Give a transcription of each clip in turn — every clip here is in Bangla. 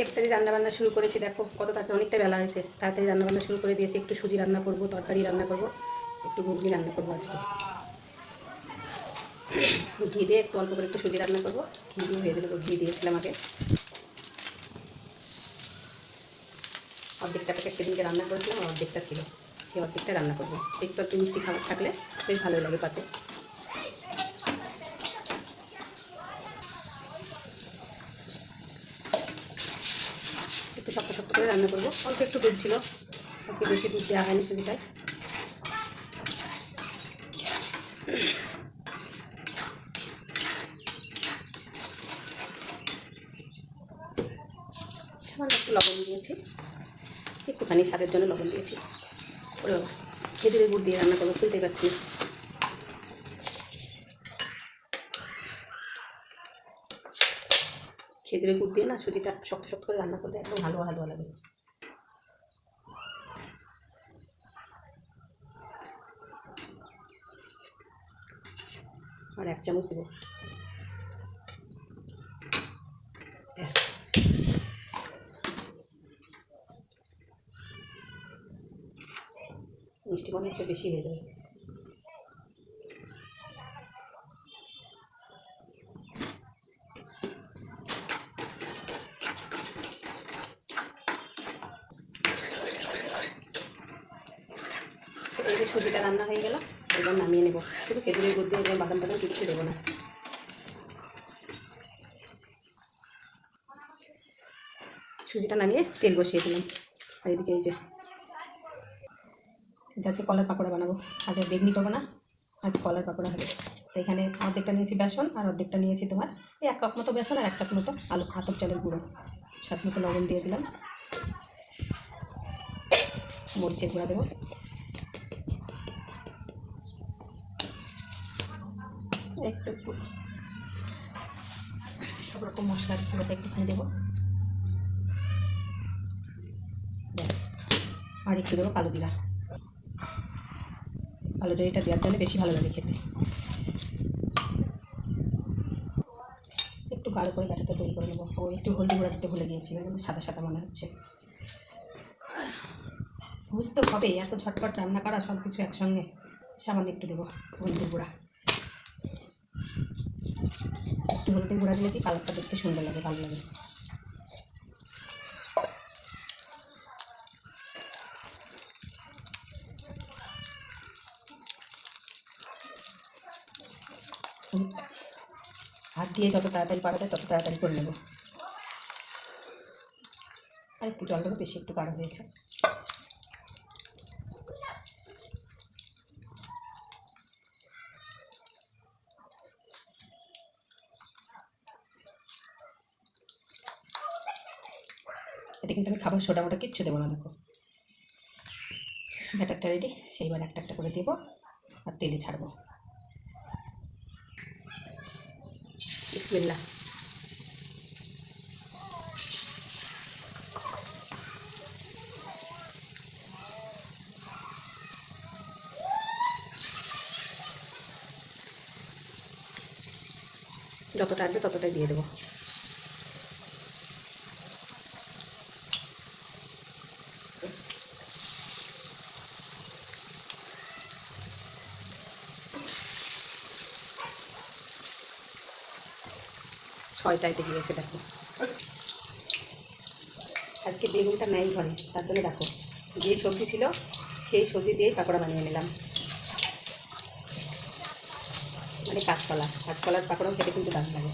এবারে রান্নাবান্না শুরু করেছি, দেখো কত তাড়াতাড়ি, অনেকটা বেলা হয়েছে। তাড়াতাড়ি রান্নাবান্না শুরু করে দিয়েছি, একটু সুজি রান্না করব, তরকারি রান্না করব, একটু ঘুগনি রান্না করব আজকে। ঘি দিয়ে একটু অল্প করে একটু সুজি রান্না করব, ঘি দিয়ে ভেজে দেবো ঘি দিয়েছিলাম আগে। অর্ধেকটা প্যাকেট সেদিনকে রান্না করেছিলাম, অর্ধেকটা ছিল, সেই অর্ধেকটা রান্না করব। একটু একটু মিষ্টি খাবার থাকলে বেশ ভালোই লাগে পাতে একটু শক্ত শক্ত করে রান্না করব। অল্প একটু দুধ ছিল। আজকে বেশি দুধ দেওয়া হয়নি সুজিটায় সামান্য একটু লবণ দিয়েছি। একটুখানি স্বাদের জন্য লবণ দিয়েছি। ওরে খেজুরের গুড় দিয়ে রান্না করব খুলতে পারছি না। খেজুরের গুড় দিয়ে না সুজিটা শক্ত শক্ত করে রান্না করলে একদম হালুয়া হালুয়া লাগে। আর এক চামচ দেবো। মিষ্টি মনে হচ্ছে বেশি হয়ে যাবে। যে সুজিটা রান্না হয়ে গেল, এবার নামিয়ে নেব। শুধু খেজুরের গুড় দিয়ে এবার বাদাম টাদাম কিছু দেবো না। সুজিটা নামিয়ে তেল বসিয়ে দিলাম। আর এদিকে এই যে যাচ্ছে কলার পাকোড়া বানাবো। আগে বেগনি করব না আজ কলার পাকোড়া হবে। তো এখানে অর্ধেকটা নিয়েছি বেসন, আর অর্ধেকটা নিয়েছি তোমার এই এক কাপ মতো বেসন আর এক কাপ মতো আলু, আতপ চালের গুঁড়ো। সাত মতো লবণ দিয়ে দিলাম। মরিচের গুঁড়া দেবো। একটু একটু। সব রকম মশলার গুঁড়োটা একটুখানি দেবো। ব্যাস, আর একটু দেবো কালো জিরা। কালো জিরাটা দেওয়ার জন্য বেশি ভালো লাগে খেতে। একটু গাঢ় করে ব্যাটাটা তৈরি করে নেব। ও, একটু হলদি গুঁড়া দিতে ভুলে গিয়েছি সাদা সাদা মনে হচ্ছে। ভুল তো হবে এত ঝটপট রান্না করা সব কিছু একসঙ্গে। সামান্য একটু দেবো হলদি গুঁড়া। একটু হলদি গুঁড়া দিলে কি কালারটা দেখতে সুন্দর লাগে, ভালো লাগে। হাত দিয়ে যত তাড়াতাড়ি পারা যায়, তত তাড়াতাড়ি করে নেব। আর একটু জল বেশি একটু গাঢ় হয়েছে। এতে কিন্তু আমি খাবার সোডা মোটা কিচ্ছু দেবো না, দেখো। ব্যাটারটা রেডি এইবার একটা একটা করে দেবো আর তেলে ছাড়বো। বিসমিল্লাহ। যতটা আসবে ততটাই দিয়ে দেবো। ছয়টায় গিয়েছে দেখো। আজকে বেগুনটা নেই ঘরে, তার জন্য দেখো, যে সবজি ছিল, সেই সবজি দিয়েই পাকোড়া বানিয়ে নিলাম। মানে কাঁচকলা, কাঁচকলার পাকোড়াও খেতে কিন্তু দারুণ লাগে।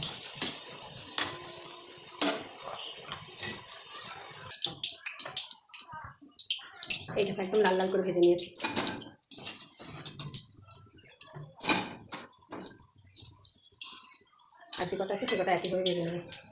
এই দেখো, একদম লাল লাল করে ভেজে নিয়েছি। আর যে কটা আছে সে কটা একইভাবে বেরিয়ে নেবে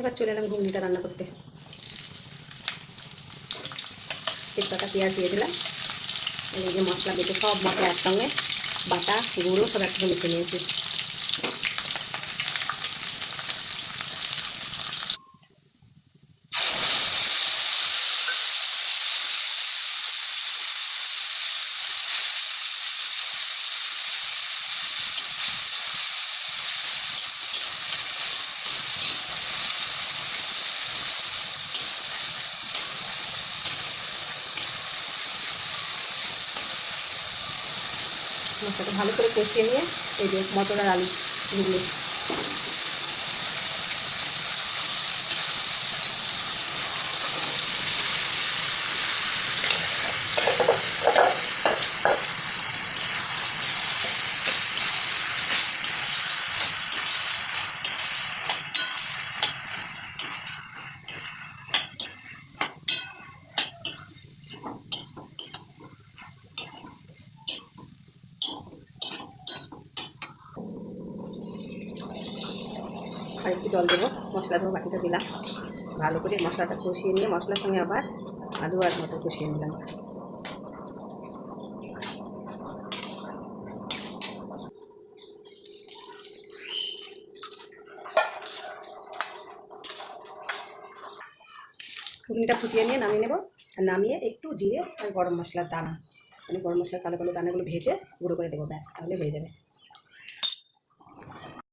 এবার চলে এলাম ঘুগনিটা রান্না করতে। তেজপাতা পেঁয়াজ দিয়ে দিলাম। এই যে মশলা বেটে সব মশলা একসঙ্গে, বাটা, গুঁড়ো সব একসঙ্গে মিশে নিয়েছি। মশলাটা ভালো করে কষিয়ে নিয়ে এই যে মটর আর আলু জল দেবো, মশলা দেবো বাটিটা দিলাম। ভালো করে মশলাটা কষিয়ে নিয়ে, মশলার সঙ্গে আবার আলু আর মটর কষিয়ে নিলাম। ঘুগনিটা ফুটিয়ে নিয়ে নামিয়ে নেব। আর নামিয়ে একটু জিরে আর গরম মশলার দানা। মানে গরম মশলার কালো কালো দানাগুলো ভেজে গুঁড়ো করে দেবো, ব্যাস, তাহলে হয়ে যাবে।